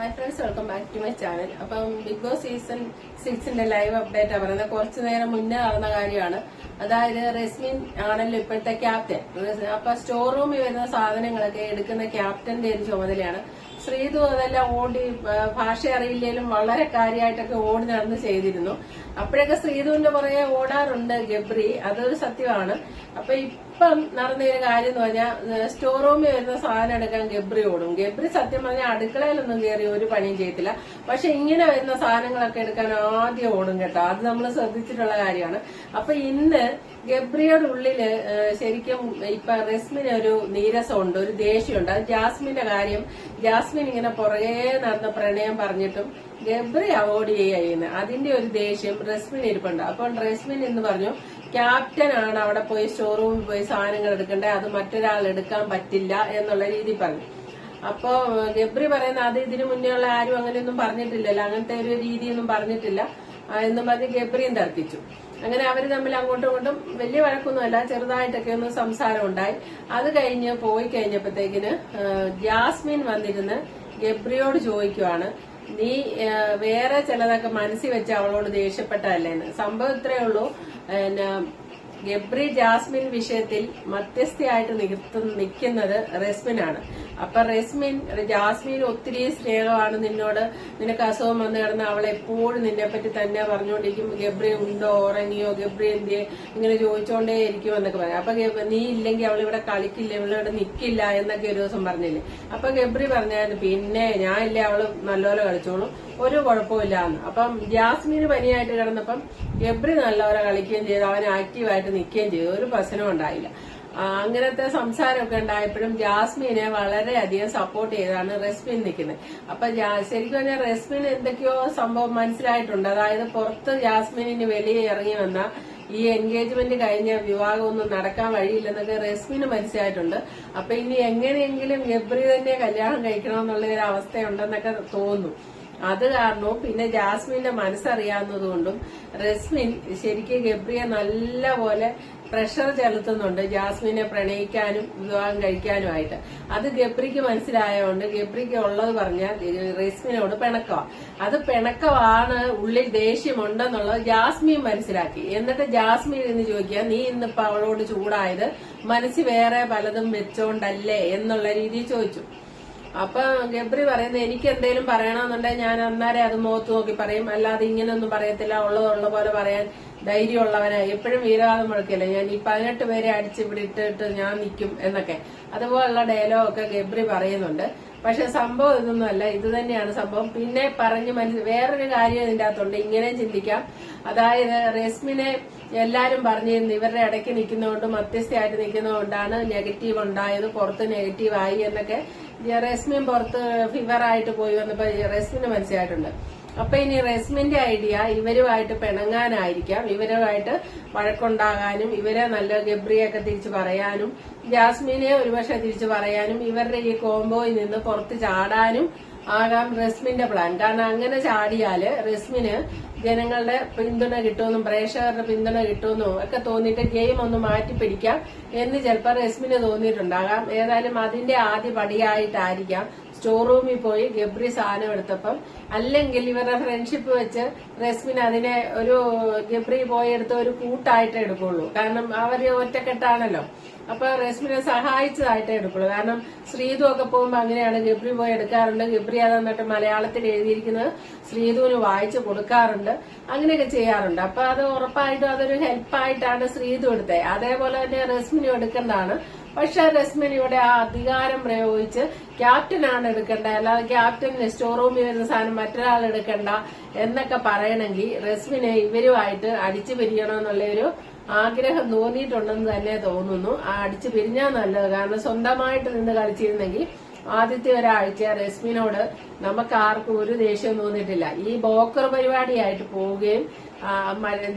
Hi friends welcome back to my channel അപ്പം Bigg Boss season സിക്സിന്റെ live update പറയുന്നത്. കുറച്ചു നേരം മുന്നേ നടന്ന കാര്യമാണ്. അതായത് റെസ്മിൻ ആണല്ലോ ഇപ്പോഴത്തെ ക്യാപ്റ്റൻ അപ്പൊ സ്റ്റോർ റൂമിൽ വരുന്ന സാധനങ്ങളൊക്കെ എടുക്കുന്ന ക്യാപ്റ്റന്റെ ഒരു ചുമതലയാണ്. ശ്രീതു അതെല്ലാം ഓടി ഭാഷ അറിയില്ലെങ്കിലും വളരെ കാര്യമായിട്ടൊക്കെ ഓടി നടന്ന് ചെയ്തിരുന്നു. അപ്പോഴൊക്കെ ശ്രീതുവിന്റെ പുറകെ ഓടാറുണ്ട് ഗബ്രി. അതൊരു സത്യമാണ്. അപ്പൊ ഇപ്പം നടന്ന ഒരു കാര്യം എന്ന് പറഞ്ഞാൽ സ്റ്റോർ റൂമിൽ വരുന്ന സാധനം എടുക്കാൻ ഗബ്രി ഓടും. ഗബ്രി സത്യം പറഞ്ഞാൽ അടുക്കളയിലൊന്നും കയറി ഒരു പണിയും ചെയ്യത്തില്ല. പക്ഷെ ഇങ്ങനെ വരുന്ന സാധനങ്ങളൊക്കെ എടുക്കാൻ ആദ്യം ഓടും കേട്ടോ. അത് നമ്മൾ ശ്രദ്ധിച്ചിട്ടുള്ള കാര്യമാണ്. അപ്പൊ ഇന്ന് ഗബ്രിയുടെ ഉള്ളിൽ ശരിക്കും ഇപ്പൊ റെസ്മിന് ഒരു നീരസമുണ്ട് ഒരു ദേഷ്യമുണ്ട്. അത് ജാസ്മിന്റെ കാര്യം ജാസ്മിൻ ഇങ്ങനെ പുറകെ നടന്ന പ്രണയം പറഞ്ഞിട്ടും ഗബ്രി അവോയ്ഡ് ചെയ്യുന്നത് അതിന്റെ ഒരു ദേഷ്യം റെസ്മിൻ ഇരിപ്പുണ്ട്. അപ്പോൾ റെസ്മിൻ എന്ന് പറഞ്ഞു ക്യാപ്റ്റൻ ആണ് അവിടെ പോയി സ്റ്റോറൂമിൽ പോയി സാധനങ്ങൾ എടുക്കണ്ടേ? അത് മറ്റൊരാൾ എടുക്കാൻ പറ്റില്ല എന്നുള്ള രീതി പറഞ്ഞു. അപ്പോ ഗബ്രി പറയുന്ന അത് ഇതിനു മുന്നേ ഉള്ള ആരും അങ്ങനെയൊന്നും പറഞ്ഞിട്ടില്ലല്ലോ. അങ്ങനത്തെ ഒരു രീതിയൊന്നും പറഞ്ഞിട്ടില്ല. എന്നും പറഞ്ഞ് ഗബ്രിയും തർക്കിച്ചു. അങ്ങനെ അവർ തമ്മിൽ അങ്ങോട്ടും ഇങ്ങോട്ടും വലിയ വഴക്കൊന്നുമല്ല. ചെറുതായിട്ടൊക്കെ ഒന്ന് സംസാരം ഉണ്ടായി. അത് കഴിഞ്ഞ് പോയി കഴിഞ്ഞപ്പോഴത്തേക്കിന് ജാസ്മിൻ വന്നിരുന്ന് ഗബ്രിയോട് ചോദിക്കുവാണ് നീ വേറെ ചിലതൊക്കെ മനസ്സിൽ വെച്ച് അവളോട് ദേഷ്യപ്പെട്ടതല്ലേന്ന് സംഭവം ഇത്രയേ ഉള്ളൂ. ഗബ്രി ജാസ്മിൻ വിഷയത്തിൽ മധ്യസ്ഥയായിട്ട് നിർത്തു നിൽക്കുന്നത് റെസ്മിനാണ്. അപ്പൊ റെസ്മിൻ ജാസ്മിൻ ഒത്തിരി സ്നേഹമാണ് നിന്നോട്. നിനക്ക് അസുഖം വന്നു കിടന്ന അവൾ എപ്പോഴും നിന്നെ പറ്റി തന്നെ പറഞ്ഞുകൊണ്ടിരിക്കും. ഗബ്രി ഉണ്ടോ? ഉറങ്ങിയോ? ഗബ്രി എന്തിയെ? ഇങ്ങനെ ചോദിച്ചോണ്ടേ ഇരിക്കും എന്നൊക്കെ പറയാം. അപ്പൊ നീ ഇല്ലെങ്കിൽ അവൾ ഇവിടെ കളിക്കില്ല ഇവളിവിടെ നിൽക്കില്ല എന്നൊക്കെ ഒരു ദിവസം പറഞ്ഞില്ലേ. അപ്പൊ ഗബ്രി പറഞ്ഞായിരുന്നു പിന്നെ ഞാൻ ഇല്ലേ അവൾ നല്ലപോലെ കളിച്ചോളും. ഒരു കുഴപ്പമില്ല എന്ന് അപ്പം ജാസ്മിന് പനിയായിട്ട് കിടന്നപ്പം ഗബ്രി നല്ലപോലെ കളിക്കുകയും ചെയ്ത്. അവൻ ആക്റ്റീവായിട്ട് നിൽക്കുകയും ചെയ്തു. ഒരു പ്രശ്നവും ഉണ്ടായില്ല. അങ്ങനത്തെ സംസാരമൊക്കെ ഉണ്ടായപ്പോഴും ജാസ്മിനെ വളരെയധികം സപ്പോർട്ട് ചെയ്താണ് റെസ്മിൻ നിൽക്കുന്നത്. അപ്പൊ ശരിക്കും പറഞ്ഞാൽ റെസ്മിൻ എന്തൊക്കെയോ സംഭവം മനസ്സിലായിട്ടുണ്ട്. അതായത് പുറത്ത് ജാസ്മിനിന് വെളിയിൽ ഇറങ്ങി വന്ന ഈ എൻഗേജ്മെന്റ് കഴിഞ്ഞ വിവാഹമൊന്നും നടക്കാൻ വഴിയില്ലെന്നൊക്കെ റെസ്മിന് മനസ്സിലായിട്ടുണ്ട്. അപ്പൊ ഇനി എങ്ങനെയെങ്കിലും ഗബ്രി തന്നെ കല്യാണം കഴിക്കണമെന്നുള്ള ഒരു അവസ്ഥയുണ്ടെന്നൊക്കെ തോന്നുന്നു അത് കാരണവും പിന്നെ ജാസ്മിന്റെ മനസ്സറിയാവുന്നതുകൊണ്ടും റസ്മിൻ ശരിക്കും ഗബ്രിയ നല്ല പോലെ പ്രഷർ ചെലുത്തുന്നുണ്ട് ജാസ്മിനെ പ്രണയിക്കാനും വിവാഹം കഴിക്കാനുമായിട്ട്. അത് ഗബ്രിക്ക് മനസ്സിലായതുകൊണ്ട് ഗബ്രിക്ക് ഉള്ളത് പറഞ്ഞാൽ റസ്മിനോട് പിണക്കമാ അത് പിണക്കമാണ് ഉള്ളിൽ ദേഷ്യമുണ്ടെന്നുള്ളത് ജാസ്മിൻ മനസ്സിലാക്കി. എന്നിട്ട് ജാസ്മിൻ എന്ന് ചോദിക്കുക നീ ഇന്നിപ്പോ അവളോട് ചൂടായത് മനസ്സ് വേറെ പലതും വെച്ചോണ്ടല്ലേ? എന്നുള്ള രീതിയിൽ ചോദിച്ചു. അപ്പൊ ഗബ്രി പറയുന്നത് എനിക്ക് എന്തെങ്കിലും പറയണമെന്നുണ്ടെങ്കിൽ ഞാൻ അന്നേരം അത് മുഖത്ത് നോക്കി പറയും. അല്ലാതെ ഇങ്ങനെയൊന്നും പറയത്തില്ല. ഉള്ളതുള്ള പോലെ പറയാൻ ധൈര്യമുള്ളവനായി എപ്പോഴും വീരവാദം മുഴക്കില്ല? ഞാൻ ഈ പതിനെട്ട് പേരെ അടിച്ച് ഇവിടെ ഇട്ടിട്ട് ഞാൻ നിൽക്കും എന്നൊക്കെ. അതുപോലുള്ള ഡയലോഗൊക്കെ ഗബ്രി പറയുന്നുണ്ട്. പക്ഷെ സംഭവം ഇതൊന്നുമല്ല ഇത് തന്നെയാണ് സംഭവം. പിന്നെ പറഞ്ഞു മനസ്സിൽ വേറൊരു കാര്യം ഇതിന്റെ അകത്തുണ്ട്. ഇങ്ങനെയും ചിന്തിക്കാം. അതായത് റെസ്മിനെ എല്ലാരും പറഞ്ഞിരുന്നു. ഇവരുടെ ഇടയ്ക്ക് നിൽക്കുന്നതുകൊണ്ട് മധ്യസ്ഥയായിട്ട് നിൽക്കുന്നതുകൊണ്ടാണ് നെഗറ്റീവ് ഉണ്ടായത്. പുറത്ത് നെഗറ്റീവ് ആയി എന്നൊക്കെ റെസ്മിൻ പുറത്ത് ഫിവർ ആയിട്ട് പോയി വന്നപ്പോ റെസ്മിന് മനസ്സിലായിട്ടുണ്ട്. അപ്പൊ ഇനി റെസ്മിന്റെ ഐഡിയ ഇവരുമായിട്ട് പിണങ്ങാനായിരിക്കാം. ഇവരുമായിട്ട് വഴക്കുണ്ടാകാനും ഇവരെ നല്ല ഗബ്രിയൊക്കെ തിരിച്ചു പറയാനും ജാസ്മിനെ ഒരുപക്ഷെ തിരിച്ചു പറയാനും ഇവരുടെ ഈ കോംബോയിൽ നിന്ന് പുറത്ത് ചാടാനും ആകാം റെസ്മിന്റെ പ്ലാൻ കാരണം അങ്ങനെ ചാടിയാൽ റസ്മിന് ജനങ്ങളുടെ പിന്തുണ കിട്ടുമെന്നും പ്രേക്ഷകരുടെ പിന്തുണ കിട്ടുമെന്നും ഒക്കെ തോന്നിയിട്ട് ഗെയിം ഒന്ന് മാറ്റി പിടിക്കാം എന്ന് ചിലപ്പോൾ റെസ്മിന് തോന്നിയിട്ടുണ്ടാകാം. ഏതായാലും അതിന്റെ ആദ്യ പടിയായിട്ടായിരിക്കാം സ്റ്റോർ റൂമിൽ പോയി ഗബ്രി സാധനം എടുത്തപ്പം അല്ലെങ്കിൽ ഇവരുടെ ഫ്രണ്ട്ഷിപ്പ് വെച്ച് റെസ്മിൻ അതിനെ ഒരു ഗബ്രി പോയി എടുത്ത ഒരു കൂട്ടായിട്ടേ എടുക്കുള്ളൂ. കാരണം അവർ ഒറ്റക്കെട്ടാണല്ലോ. അപ്പൊ റെസ്മിനെ സഹായിച്ചതായിട്ടേ എടുക്കുള്ളൂ. കാരണം ശ്രീതു ഒക്കെ പോകുമ്പോ അങ്ങനെയാണ് ഗബ്രി പോയി എടുക്കാറുണ്ട്. ഗബ്രി അത് എന്നിട്ട് മലയാളത്തിൽ എഴുതിയിരിക്കുന്നത് ശ്രീതുവിന് വായിച്ചു കൊടുക്കാറുണ്ട്. അങ്ങനെയൊക്കെ ചെയ്യാറുണ്ട്. അപ്പൊ അത് ഉറപ്പായിട്ടും അതൊരു ഹെൽപ്പായിട്ടാണ് ശ്രീതു എടുത്തത് അതേപോലെ തന്നെ റെസ്മിനും എടുക്കേണ്ടതാണ് പക്ഷെ റസ്മിൻ ഇവിടെ ആ അധികാരം പ്രയോഗിച്ച് ക്യാപ്റ്റനാണ് എടുക്കേണ്ടത്. അല്ലാതെ ക്യാപ്റ്റൻ സ്റ്റോർ റൂമിൽ വരുന്ന സാധനം മറ്റൊരാൾ എടുക്കണ്ട എന്നൊക്കെ പറയണമെങ്കിൽ റസ്മിനെ ഇവരുമായിട്ട് അടിച്ചു പിരിയണമെന്നുള്ള ഒരു ആഗ്രഹം തോന്നിയിട്ടുണ്ടെന്ന് തന്നെ തോന്നുന്നു. ആ അടിച്ചു പിരിഞ്ഞാൽ നല്ലത്. കാരണം സ്വന്തമായിട്ട് നിന്ന് കളിച്ചിരുന്നെങ്കിൽ ആദ്യത്തെ ഒരാഴ്ച റസ്മിനോട് നമുക്ക് ആർക്കും ഒരു ദേഷ്യവും തോന്നിയിട്ടില്ല. ഈ ബോക്കർ പരിപാടിയായിട്ട് പോവുകയും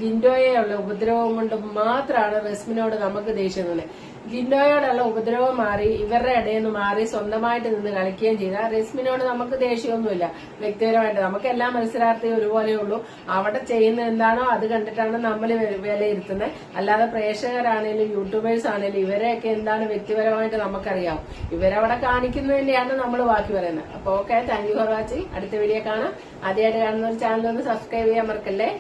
ജിൻഡോയെ ഉള്ള ഉപദ്രവം കൊണ്ട് മാത്രമാണ് റസ്മിനോട് നമുക്ക് ദേഷ്യം തോന്നിയത്. ജിൻഡോയോടുള്ള ഉപദ്രവം മാറി ഇവരുടെ ഇടയിൽ നിന്ന് മാറി സ്വന്തമായിട്ട് നിന്ന് കളിക്കുകയും ചെയ്ത. റെസ്മിനോട് നമുക്ക് ദേഷ്യമൊന്നുമില്ല. വ്യക്തിപരമായിട്ട് നമുക്ക് എല്ലാ മത്സരാർത്ഥിയും ഒരുപോലെ ഉള്ളൂ. അവിടെ ചെയ്യുന്ന എന്താണോ അത് കണ്ടിട്ടാണ് നമ്മൾ വിലയിരുത്തുന്നത്. അല്ലാതെ പ്രേക്ഷകരാണേലും യൂട്യൂബേഴ്സ് ആണേലും ഇവരെയൊക്കെ എന്താണ് വ്യക്തിപരമായിട്ട് നമുക്കറിയാം ഇവരവിടെ കാണിക്കുന്നതിന്റെയാണ് നമ്മൾ ബാക്കി പറയുന്നത്. അപ്പൊ okay thank you for watching അടുത്ത വീഡിയോ കാണാം. ആദ്യമായിട്ട് കാണുന്ന ഒരു ചാനൽ ഒന്ന് സബ്സ്ക്രൈബ് ചെയ്യാൻ മറക്കല്ലേ?